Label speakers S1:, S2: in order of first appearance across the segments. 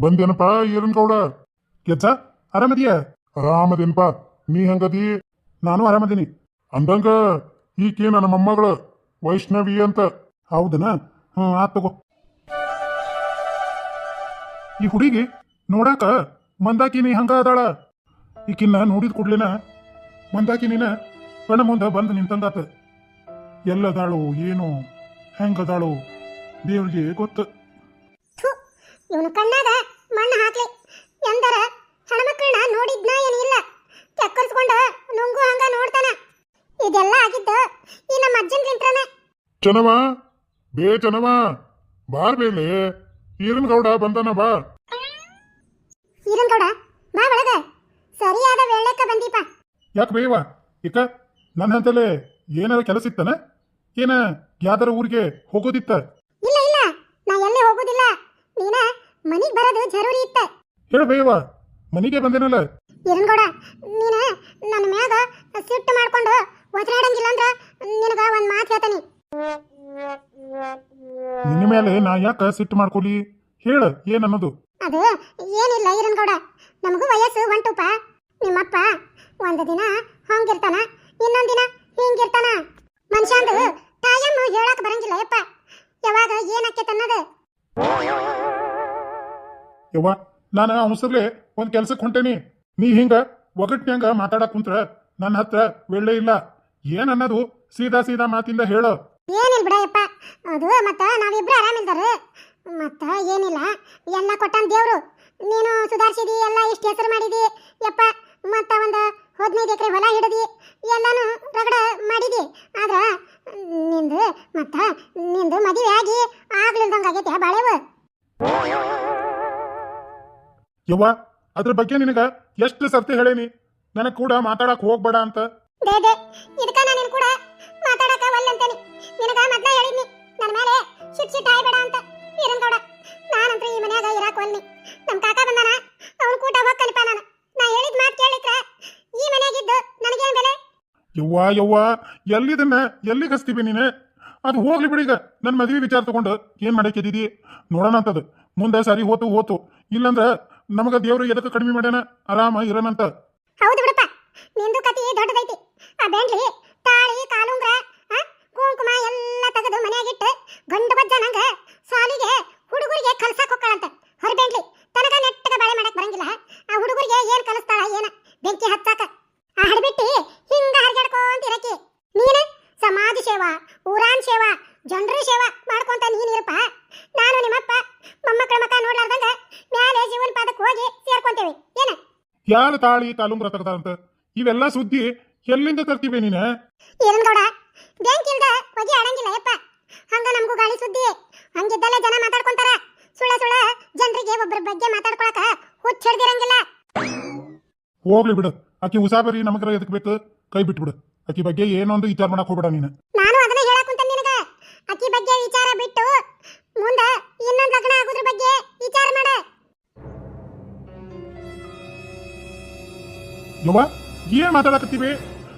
S1: ಬಂದೇನಪ್ಪ Aaron Gowda?
S2: Kichcha ಆರಾಮದಿಯ?
S1: ಆರಾಮದೇನಪ್ಪ, ನೀ ಹೆಂಗದಿ?
S2: ನಾನು ಆರಾಮದೀನಿ.
S1: ಅಂದಂಗ, ಈಕೆ ನನ್ನ ಮೊಮ್ಮಗಳು, ವೈಷ್ಣವಿ ಅಂತ.
S2: ಹೌದನ? ಹ್ಞೂ ಆತ್ ತಗೋ. ಈ ಹುಡುಗಿ ನೋಡಾಕ ಮಂದಾಕಿನಿ ಹಂಗ ಅದಾಳ. ಈಕಿನ್ನ ನೋಡಿದ ಕೂಡ್ಲಿನ ಮಂದಾಕಿನಿನ ಕಣ ಮುಂದೆ ಬಂದು ನಿಂತಂದಾತ ಎಲ್ಲದಾಳು, ಏನು, ಹೆಂಗದಾಳು, ದೇವ್ರಿಗೆ ಗೊತ್ತು.
S3: ಇವನು ಕಣ್ಣಾಗ ಮಣ್ಣು ಹಾಕ್ಲಿ. ಎಂದರ ಹೆಣ್ಮಕ್ಳನ್ನ ನೋಡಿದ್ನ ಏನಿಲ್ಲ ಚಕ್ಕರ್ಸ್ಕೊಂಡ ನುಂಗು ಹಂಗ ನೋಡ್ತಾನ. ಇದೆಲ್ಲ ಆಗಿದ್ದ ಈ ನಮ್ಮ ಅಜ್ಜನ್ಲಿಂತ್ರನೇ
S1: ಚನವ ಬೇ ಚನವ ಬಾರ್ ಬೇಲೆ ಈರನ್ ಗೌಡ ಬಂದನ ಬಾ.
S3: ಈರನ್ ಗೌಡ ಬಾ ಒಳಗ. ಸರಿಯಾದ ವೇಳೆಕ ಬಂದೀಪ.
S2: ಯಾಕೆ ಬೇವ? ಇಕ ನನ್ನ ಹಂತಲೇ ಏನಾರ ಕೆಲಸ ಇತ್ತನ? ಏನ ಯಾವ್ದಾರ ಊರಿಗೆ ಹೋಗೋದಿತ್ತ
S3: ಇಲ್ಲ ಇಲ್ಲ ನಾ ಎಲ್ಲಿ ಹೋಗುದಿಲ್ಲ ನೀನ ಮನಿಗ್ ಬರೋದು ಜರೂರಿ ಇತ್ತ.
S2: ಹೇಳು ಬೇವ ಮನೆಗೆ ಬಂದೇನಲ್ಲ?
S3: ಇರನ್ಗೌಡ ನೀನ ನನ್ನ ಮ್ಯಾಗ ಸಿಟ್ಟು ಮಾಡ್ಕೊಂಡು ಒದರಾಡಂಗಿಲ್ಲ ಅಂದ್ರ ನಿನಗ ಒಂದ್ ಮಾತು ಹೇಳ್ತಾನಿ.
S2: ನಿನ್ನ ಮೇಲೆ ನಾ ಯಾಕ ಸಿಟ್ಟು ಮಾಡ್ಕೊಲಿ? ಹೇಳ ಏನನ್ನೋದು?
S3: ಅದು ಏನಿಲ್ಲ ಇರನ್ಗೌಡ ನಮಗೂ ವಯಸ್ಸು ಹೊಂಟುಪ ನಿಮ್ಮಪ್ಪ ಒಂದು ದಿನ ಹಂಗಿರ್ತಾನ ಇನ್ನೊಂದ್ ದಿನ ಹಿಂಗಿರ್ತಾನ. ಮನುಷ್ಯಂದು ತಾಯಮ್ಮ ಹೇಳಕ್ ಬರಂಗಿಲ್ಲ ಯಪ್ಪ. ಯಾವಾಗ ಏನಾಕೈತೆ ಅನ್ನೋದು.
S2: ಯವ್ವ, ನಾನು ಅವಸರ್ಲೆ ಒಂದು ಕೆಲ್ಸಕ್ಕೆ ಹೊಂಟೇನಿ. ನೀ ಹಿಂಗ ಒಗಟ್ನ್ಯಂಗ ಮಾತಾಡಕ್ ಕುಂತ್ರ ನನ್ನ ಹತ್ರ ವೆಳ್ಳೆ ಇಲ್ಲ. ಏನ್ ಅನ್ನೋದು? ಸೀದಾ ಸೀದಾ ಮಾತಿಂದ ಹೇಳು.
S3: ಏನಿಲ್ಲ ಬಿಡಯಪ್ಪ ಅದು ಮತ್ತ ನಾವಿಬ್ರು ಆರಾಮಿಲ್ದಾರ ಮತ್ತ ಏನಿಲ್ಲ. ಎಲ್ಲ ಕೊಟ್ಟಾನ ದೇವ್ರು. ನೀನು ಸುಧಾರಿಸಿದಿ, ಎಲ್ಲ ಇಷ್ಟು ಹೆಸರು ಮಾಡಿದಿ. ಯಪ್ಪ, ಮತ್ತ ಒಂದು ಹದಿನೈದು ಎಕರೆ ಹೊಲ ಹಿಡಿದಿ. ಎಲ್ಲಾನು ರಗಡ ಮಾಡಿದಿ. ಆದ್ರ ನಿಂದು ಮತ್ತ ನಿಂದು ಮದುವೆ ಆಗಿ ಆಗ್ಲಿಲ್ದಂಗ ಆಗೈತೆ ಬಾಳೆವು.
S2: ಯವ್ವ ಅದ್ರ ಬಗ್ಗೆ ನಿನಗ ಎಷ್ಟು ಸರ್ತಿ ಹೇಳೇನಿ? ನನಗ್ ಕೂಡ ಮಾತಾಡಕ್ ಹೋಗ್ಬೇಡ ಅಂತ.
S3: ಯವ್ವಾ ಯವ್ವಾ ಇದಕ್ಕ ನಾನು ಕೂಡ ಮಾತಾಡಕ ಒಲ್ಲಂತೇನಿ ನಿನಗ ಮೊದ್ಲ ಹೇಳಿದ್ನಿ ನನ್ನ ಮೇಲೆ ಶಿಟ್ ಶಿಟ್ ಆಯ್ಬೇಡ ಅಂತ. ಈರನ್ ಗೌಡ ನಾನಂತ್ರ ಈ ಮನ್ಯಾಗ ಇರಾಕ ನಮ್ಮ ನಮ್ ಕಾಕ ಬಂದಾನ ಅವನ್ ಕೂಟ ನಾನು. ನಾ ಹೇಳಿದ ಮಾತು ಕೇಳಿಕ್ರ ಈ ಮನ್ಯಾಗಿದ್ದು ನನಗೇನ್ ಬೆಲೆ?
S2: ಯವ್ವ ಯವ್ವ ಎಲ್ಲಿದನ್ನ ಎಲ್ಲಿಗೆ ಕಸ್ತೀವಿ ನೀನು? ಅದು ಹೋಗ್ಲಿ ಬಿಡಿಗ ನನ್ನ ಮದ್ವೆ ವಿಚಾರ ತಗೊಂಡು ಏನ್ ಮಾಡಕ್ಕಿದ್ದೀವಿ ನೋಡೋಣ ಅಂತದ. ಮುಂದೆ ಸರಿ ಹೋತು ಹೋತು. ಇಲ್ಲಂದ್ರ ನಮಗ ದೇವ್ರು ಎದಕ್ಕೆ ಕಡಿಮೆ ಮಾಡ್ಯಾನ? ಆರಾಮ ಇರೋಣಂತ
S3: ಹೌದು ಬಿಡಪ್ಪ. ನಿಂದು ಕತಿ ದೊಡ್ಡದೈತಿ. ಆ ಬೆಂಡ್ಲಿ, ತಾಳಿ, ಕಾಲುಂಗ್ರ ಕುಂಕುಮ ಎಲ್ಲ ತೆಗೆದು ಮನೆಯಾಗಿಟ್ಟು ಗಂಡು ಬಜ್ಜ ನಂಗ ಸಾಲಿಗೆ ಹುಡುಗರಿಗೆ ಕಲ್ಸಾಕ್ ಹೊರ ಹೊರಬೆಂಡ್ಲಿ ತನಗ ನೆಟ್ಟಗ ಬಾಳೆ ಮಾಡಕ್ ಬರಂಗಿಲ್ಲ. ಆ ಹುಡುಗರಿಗೆ ಏನ್ ಕಲಿಸ್ತಾಳ ಏನ? ಬೆಂಕಿ ಹಚ್ಚಾಕ. ಆ ಹಡಬಿಟ್ಟಿ ಹಿಂಗ ಹರಿಗಾಡ್ಕೊಂತ ಇರಕಿ. ನೀನ ಸಮಾಜ ಸೇವಾ, ಊರಾನ್ ಸೇವಾ, ಜನರ ಸೇವಾ ಮಾಡ್ಕೊಂತ ನೀನಿರಪ್ಪ ನಾನು ನಿಮ್ಮಪ್ಪ ಮೊಮ್ಮಕ್ಕಳ ಮಕ್ಕ ನೋಡ್ಲಾರ್ದಂಗ ಮ್ಯಾಲೆ ಜೀವನ ಪಾದಕ್ಕೆ ಹೋಗಿ ಸೇರ್ಕೊಂತೇವೆ. ಏನ?
S2: ಯಾರ ತಾಳಿ ಕಾಲುಂಗ್ರ ತೆಗ್ದಾರಂತ ಇವೆಲ್ಲ ಸುದ್ದಿ ಎಲ್ಲಿಂದ ತರ್ತೀವಿ ನೀನ?
S3: ಗೌಡ? ಬ್ಯಾಂಕ್ ಇಲ್ದ ಹೊಗೆ ಆಡಂಗಿಲ್ಲ ಯಪ್ಪ. ಹಂಗ ನಮಗೂ ಗಾಳಿ ಸುದ್ದಿ. ಹಂಗಿದ್ದಲ್ಲೇ ಜನ ಮಾತಾಡ್ಕೊಂತಾರ. ಸುಳ್ಳ ಸುಳ್ಳ ಜನರಿಗೆ ಒಬ್ಬರ ಬಗ್ಗೆ ಮಾತಾಡ್ಕೊಳಕ ಹುಚ್ಚ ಹಿಡ್ದಿರಂಗಿಲ್ಲ.
S2: ಹೋಗ್ಲಿ ಬಿಡು. ಆಕಿ ಉಸಾಬರಿ ನಮಗ್ರ ಎದಕ್ ಬೇಕು ಕೈ ಬಿಟ್ಬಿಡು. ಆಕಿ ಬಗ್ಗೆ ಏನೊಂದು ವಿಚಾರ ಮಾಡಕ್ ಹೋಗ್ಬೇಡ ನೀನು.
S3: ನಾನು
S2: ಯವ್ವ, ಏನ್ ಮಾತಾಡಕತ್ತೀವಿ?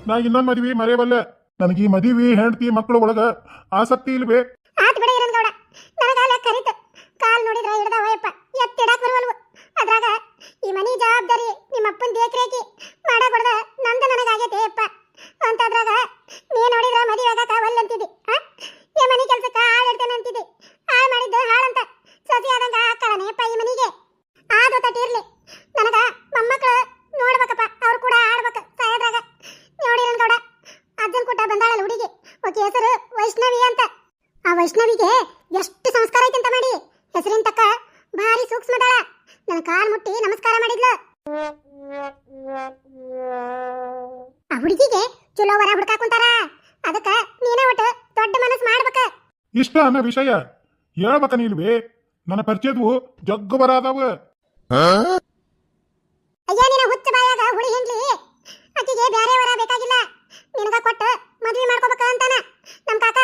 S2: ನಾ ಇನ್ನೊಂದ್ ಮದ್ವಿ ಮರೆಯಬಲ್ಲೆ. ನನಗೆ ಈ ಮದುವೆ ಹೆಂಡತಿ ಮಕ್ಕಳು ಒಳಗ ಆಸಕ್ತಿ ಇಲ್ವೇ?
S3: ಆತ್ ಬಿಡ ಈರನ್ ಗೌಡ. ನನಗ ಲೆಕ್ಕ ಕರಿತು. ಕಾಲ್ ನೋಡಿದ್ರ ಹಿಡ್ದ ಹೋಯಪ್ಪ ಎತ್ತಿಡಕ್ ಬರುವಲ್ವು. ಅದ್ರಾಗ ಈ ಮನಿ ಜವಾಬ್ದಾರಿ ನಿಮ್ಮ ಅಪ್ಪನ ದೇಕ್ರೇಕಿ ಕುಂತಾರ ಅದಕ್ಕ ನೀನೇ ಒಟ್ಟು ದೊಡ್ಡ ಮನಸ್ಸು ಮಾಡ್ಬೇಕ.
S2: ಇಷ್ಟ ಅನ್ನೋ ವಿಷಯ ಹೇಳ್ಬೇಕ ನೀಲ್ವೇ ನನ್ನ ಪರಿಚಯದವು ಜಗ್ಗು ಬರಾದವ
S3: ಅಯ್ಯ ನಿನ್ನ ಹುಚ್ಚ ಬಾಯಾಗ ಹುಳಿ ಹಿಂಡ್ಲಿ. ಆಕಿಗೆ ಬ್ಯಾರೆ ವರ ಬೇಕಾಗಿಲ್ಲ. ನಿನಗ ಕೊಟ್ಟು ಮದ್ವೆ ಮಾಡ್ಕೋಬೇಕ ಅಂತಾನ ನಮ್ ಕಾಕ.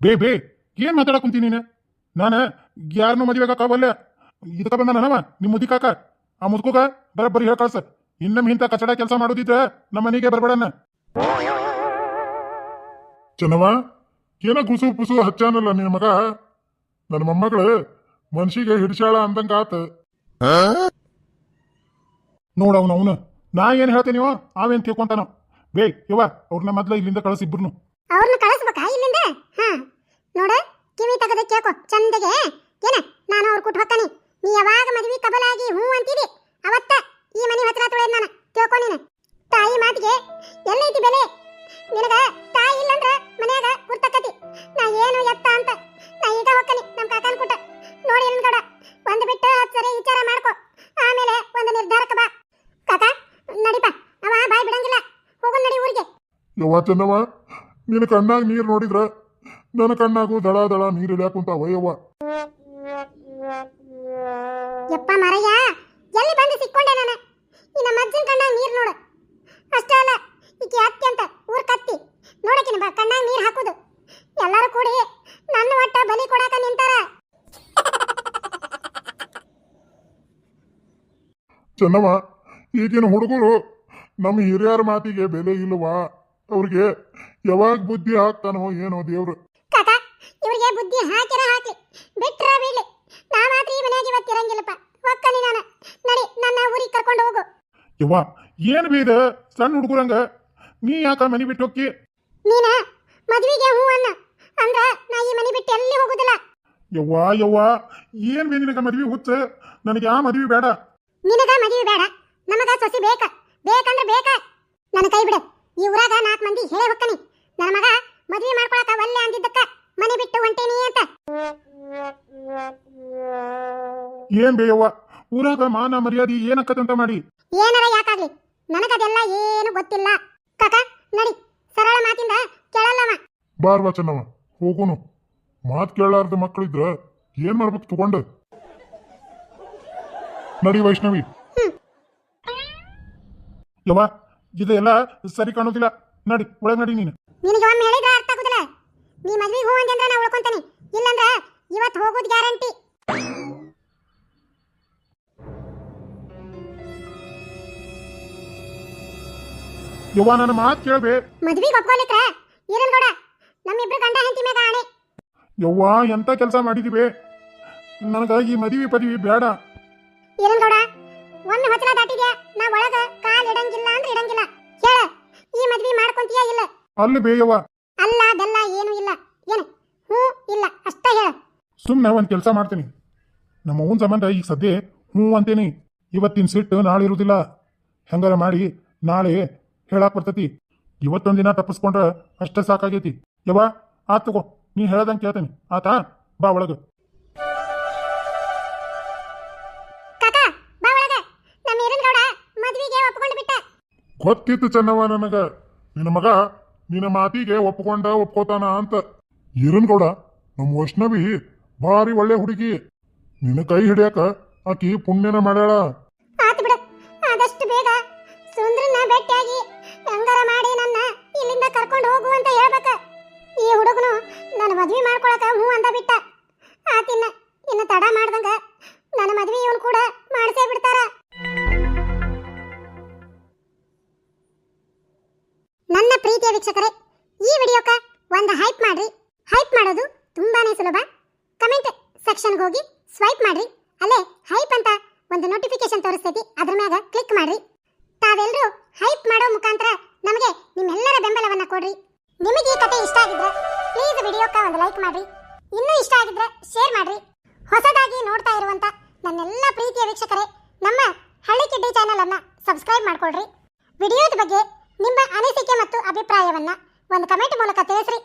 S2: ಬೇ ಬೇ ಏನ್ ಮಾತಾಡಕ್ ಕುಂತೀನಿ ನೀನು? ನಾನು ಯಾರನ್ನೂ ಮದುವೆ ಆಗಾಕವಲ್ಲ ಇದಕ್ಕ ಬಂದ ನನವ ನಿಮ್ಮ ಮುದಿ ಕಾಕ. ಆ ಮುದ್ಕೋಗ ಬರಬ್ಬರಿ ಹೇಳ ಕಳ್ಸ. ಇನ್ನೊಮ್ಮೆ ಇಂಥ ಕಚಡ ಕೆಲಸ ಮಾಡೋದಿದ್ರೆ ನಮ್ಮ ಮನೆಗೆ ಬರ್ಬೇಡಣ್ಣ
S1: ಚನವ ಏನ ಗುಸು ಪುಸು ಹಚ್ಚಾನಲ್ಲ ನಿನ್ನ ಮಗ? ನನ್ನ ಮೊಮ್ಮಗಳು ಮನ್ಸಿಗೆ ಹಿಡಿಸಾಳ ಅಂದಂಗ
S2: ಆತ. ಅವನು ಅವನು. ನಾ ಏನ್ ಹೇಳ್ತೇನಿವ ಅವೇನ್ ತಿಳ್ಕೊಂತಾನ. ಬೇ ಇವ ಅವ್ರನ್ನ ಮೊದ್ಲ ಇಲ್ಲಿಂದ ಕಳಿಸಿಬ್ರು
S3: ಅವ್ರನ್ನ ಕಳಿಸ್ಬೇಕಾ ಇಲ್ಲಿಂದ? ಹಾ. ನೋಡ ಕಿವಿ ತೆಗೆದ ಕೇಳ್ಕೊ ಚಂದಗೆ. ಏನ ನಾನು ಅವ್ರ ಕುಟ್ ಒಂದು ನಿರ್ಧಾರಕ್ಕೆ ಬಾ ಕಾಕ ನಡಿಪ ಅವ ಬಾಯ್ ಬಿಡಂಗಿಲ್ಲ ಹೋಗೋಣ ನಡಿ ಊರಿಗೆ
S1: ಯವ್ವ ಚೆನ್ನವ ನಿನ್ನ ಕಣ್ಣಾಗ ನೀರ್ ನೋಡಿದ್ರ ನನ್ನ ಕಣ್ಣಾಗೂ ದಳ ದಳ ನೀರ್ ಇಳ್ಯಾಕ ಕುಂತಾವ ಯವ್ವ
S3: ಯಪ್ಪ ಮರಯ್ಯ ಎಲ್ಲಿ ಬಂದು ಸಿಕ್ಕೊಂಡೆ ನಾನು ಈ ನಮ್ಮ ಅಜ್ಜನ ಕಣ್ಣಾಗ ನೀರು ನೋಡು ಅಷ್ಟೇ ಅಲ್ಲ ಈಕೆ ಅತ್ತಿ ಅಂತ ಊರ್ ಕತ್ತಿ ನೋಡಕಿನ ಬಾ ಕಣ್ಣಾಗ ನೀರು ಹಾಕುದು ಎಲ್ಲರೂ ಕೂಡಿ ನನ್ನ ಒಟ್ಟ ಬಲಿ ಕೊಡಾಕ ನಿಂತಾರ
S1: ಚೆನ್ನವ ಈಗಿನ ಹುಡುಗರು ನಮ್ಮ ಹಿರಿಯರ ಮಾತಿಗೆ ಬೆಲೆ ಇಲ್ವಾ ಅವ್ರಿಗೆ ಯಾವಾಗ ಬುದ್ಧಿ ಹಾಕ್ತಾನೋ ಏನೋ ದೇವ್ರು.
S3: ಕಾಕ ಇವರಿಗೆ ಬುದ್ಧಿ ಹಾಕಿರ ಹಾಕಿ ಬಿಟ್ರ ಬೀಳಿ ಮಾತ್ರ ಈ ಮನ್ಯಾಗ ಇವತ್ತು ಇರಂಗಿಲ್ಲಪ್ಪ. ಹೊಕ್ಕನಿ ನಾನು. ನಡಿ ನನ್ನ ಊರಿಗೆ ಕರ್ಕೊಂಡು ಹೋಗು.
S2: ಯವ್ವ ಏನು ಬೀದ ಸಣ್ಣ ಹುಡುಗರಂಗ. ನೀ ಯಾಕ ಮನೆ ಬಿಟ್ಟು ಹೋಗಿ
S3: ನೀನ ಮದ್ವಿಗೆ ಹೂ ಅನ್ನ. ಅಂದ್ರ ನಾ ಈ ಮನೆ ಬಿಟ್ಟು ಎಲ್ಲಿ ಹೋಗುದಿಲ್ಲ?
S2: ಯವ್ವ ಯವ್ವ ಏನು ಬೇ ನಿನಗ ಮದ್ವಿ ಹುಚ್ಚ? ನನಗೆ ಆ ಮದ್ವಿ ಬೇಡ.
S3: ನಿನಗ ಮದುವೆ ಬೇಡ. ನಮಗ ಸೊಸಿ ಬೇಕ. ಬೇಕಂದ್ರೆ ಬೇಕ. ನನ್ನ ಕೈ ಬಿಡು. ಈ ಊರಾಗ ನಾಲ್ಕು ಮಂದಿ ಹೇಳಿ ಹೊಕ್ಕನಿ. ನನ್ನ ಮಗ ಮದುವೆ ಮಾಡ್ಕೊಳಕ ಒಲ್ಲೆ ಅಂದಿದ್ದಕ್ಕ. ಮನೆ ಬಿಟ್ಟು ಹೊಂಟೇನಿ ಅಂತ.
S2: ಏನ್ ಬೇಯವ್ವ? ಊರಾಗ ಮಾನ ಮರ್ಯಾದೆ ಏನಕ್ಕದಂತ ಮಾಡಿ.
S3: ಏನರ ಯಾಕಾಗ್ಲಿ? ನನಗದೆಲ್ಲ ಏನು ಗೊತ್ತಿಲ್ಲ. ಕಕ ನಡಿ. ಸರಳ ಮಾತಿಂದ ಕೇಳಲ್ಲವ?
S1: ಬಾರ್ವಾ ಚೆನ್ನವ ಹೋಗುನು. ಮಾತ್ ಕೇಳಾರ್ದ ಮಕ್ಕಳಿದ್ರ ಏನ್ ಮಾಡ್ಬೇಕು ತಗೊಂಡು? ನಡಿ ವೈಷ್ಣವಿ.
S2: ಯವ್ವ ಇದೆಲ್ಲ ಸರಿ ಕಾಣೋದಿಲ್ಲ. ನಡಿ ಒಳಗ್ ನಡಿ ನೀನು.
S3: ನಿನಗೆ ಒಮ್ಮೆ ಹೇಳಿದ್ರೆ ಅರ್ಥ ಆಗುದಿಲ್ಲ. ನೀ ಮದ್ವಿಗೆ ಹೂ ಅಂದ್ರೆ ನಾ ಉಳ್ಕೊಂತಾನೆ. ಇಲ್ಲಂದ್ರ ಇವತ್ತು ಹೋಗೋದು ಗ್ಯಾರಂಟಿ.
S2: ಯವ್ವ ನನ್ನ ಮಾತು ಕೇಳ್ಬೇ.
S3: ಮದ್ವಿಗೆ ಒಪ್ಕೊಲಿಕ್ರ ಇರಲ್ ಗೌಡ. ನಮ್ಮಿಬ್ರು ಗಂಡ ಹೆಂಡತಿ ಮೇಗ ಆಣೆ.
S2: ಯವ್ವ ಎಂತ ಕೆಲಸ ಮಾಡಿದಿವೆ ನನಗೆ ಈ ಮದುವೆ ಪದವಿ ಬೇಡ.
S3: ಈರನ್ ಗೌಡ? ಒಮ್ಮೆ ಹೊತ್ತಲ ದಾಟಿದ್ಯಾ? ನಾ ಒಳಗ ಕಾಲ್ ಇಡಂಗಿಲ್ಲ ಅಂದ್ರೆ ಇಡಂಗಿಲ್ಲ. ಹೇಳ ಈ ಮದ್ವಿ ಮಾಡ್ಕೊಂತೀಯಾ ಇಲ್ಲ?
S2: ಅಲ್ಲಿ ಬೇಯವ್ವ.
S3: ಅಲ್ಲ ಬೆಲ್ಲ ಏನು ಇಲ್ಲ. ಏನು? ಹ್ಞೂ ಇಲ್ಲ ಅಷ್ಟ ಹೇಳ.
S2: ಸುಮ್ಮನೆ ಒಂದು ಕೆಲಸ ಮಾಡ್ತೀನಿ. ನಮ್ಮ ಸಂಬಂಧ ಈಗ ಸದ್ಯ ಹ್ಞೂ ಅಂತೇನಿ. ಇವತ್ತಿನ ಸಿಟ್ಟು ನಾಳೆ ಇರುವುದಿಲ್ಲ ಹೆಂಗಾರ ಮಾಡಿ ನಾಳೆ ಹೇಳಾಕ್ ಬರ್ತತಿ. ಇವತ್ತೊಂದು ದಿನ ತಪ್ಪಿಸ್ಕೊಂಡ್ರೆ ಅಷ್ಟೇ ಸಾಕಾಗೈತಿ. ಯವ್ವ ಆತ್ ತಗೋ ನೀ ಹೇಳ್ದಂಗೆ ಕೇಳ್ತೀನಿ. ಆತ? ಬಾ ಒಳಗೆ.
S1: ಗೊತ್ತಿತ್ತು ಚೆನ್ನವ ನನಗ. ನಿನ್ನ ಮಗ ನಿನ್ನ ಮಾತಿಗೆ ಒಪ್ಕೊಂಡ ಒಪ್ಕೋತಾನ ಅಂತ. ಈರನ್ಗೌಡ ನಮ್ಮ ವೈಷ್ಣವಿ ಭಾರಿ ಒಳ್ಳೆ ಹುಡುಗಿ. ನಿನ್ನ ಕೈ ಹಿಡಿಯಾಕ ಆಕಿ ಪುಣ್ಯನ ಮಾಡ್ಯಾಳ.
S3: ಆತು ಬಿಡು. ಆದಷ್ಟು ಬೇಗ ಸುಂದ್ರನ ಭೇಟಿಯಾಗಿ ಹೆಂಗಾರ ಮಾಡಿ ನನ್ನ ಇಲ್ಲಿಂದ ಕರ್ಕೊಂಡು ಹೋಗು ಅಂತ ಹೇಳ್ಬೇಕ. ಈ ಹುಡುಗನು ನನ್ನ ಮದ್ವೆ ಮಾಡ್ಕೊಳಕ ಹ್ಞೂ ಅಂದ ಬಿಟ್ಟ. ಆತಿನ್ನ ಇನ್ನ ತಡ ಮಾಡ್ದಂಗ ನನ್ನ ಮದುವೆ ಇವನು ಕೂಡ ಮಾಡಿಸೇ ಬಿಡ್ತಾರ. ವೀಕ್ಷಕರೇ, ಈ ವಿಡಿಯೋಕ ಒಂದು ಹೈಪ್ ಮಾಡ್ರಿ. ಹೈಪ್ ಮಾಡೋದು ತುಂಬಾನೇ ಸುಲಭ. ಕಮೆಂಟ್ ಸೆಕ್ಷನ್ಗೆ ಹೋಗಿ ಸ್ವೈಪ್ ಮಾಡ್ರಿ. ಅಲ್ಲೇ ಹೈಪ್ ಅಂತ ಒಂದು ನೋಟಿಫಿಕೇಶನ್ ತೋರಿಸ್ತೈತಿ, ಅದ್ರ ಮ್ಯಾಗ ಕ್ಲಿಕ್ ಮಾಡ್ರಿ. ತಾವೆಲ್ಲರೂ ಹೈಪ್ ಮಾಡೋ ಮುಖಾಂತರ ನಮಗೆ ನಿಮ್ಮೆಲ್ಲರ ಬೆಂಬಲವನ್ನ ಕೊಡ್ರಿ. ನಿಮಗೆ ಈ ಕತೆ ಇಷ್ಟ ಆಗಿದ್ರೆ ಪ್ಲೀಸ್ ವಿಡಿಯೋಕ ಒಂದು ಲೈಕ್ ಮಾಡ್ರಿ. ಇನ್ನೂ ಇಷ್ಟ ಆಗಿದ್ರೆ ಶೇರ್ ಮಾಡ್ರಿ. ಹೊಸದಾಗಿ ನೋಡ್ತಾ ಇರುವಂತ ನನ್ನೆಲ್ಲ ಪ್ರೀತಿಯ ವೀಕ್ಷಕರೇ, ನಮ್ಮ ಹಳ್ಳಿ ಕಿಡ್ಡಿ ಚಾನೆಲ್ ಅನ್ನ ಸಬ್ಸ್ಕ್ರೈಬ್ ಮಾಡ್ಕೊಳ್ರಿ. ವಿಡಿಯೋದ ಬಗ್ಗೆ ನಿಮ್ಮ ಅನಿಸಿಕೆ ಮತ್ತು ಅಭಿಪ್ರಾಯವನ್ನ ಒಂದು ಕಮೆಂಟ್ ಮೂಲಕ ತಿಳಿಸ್ರಿ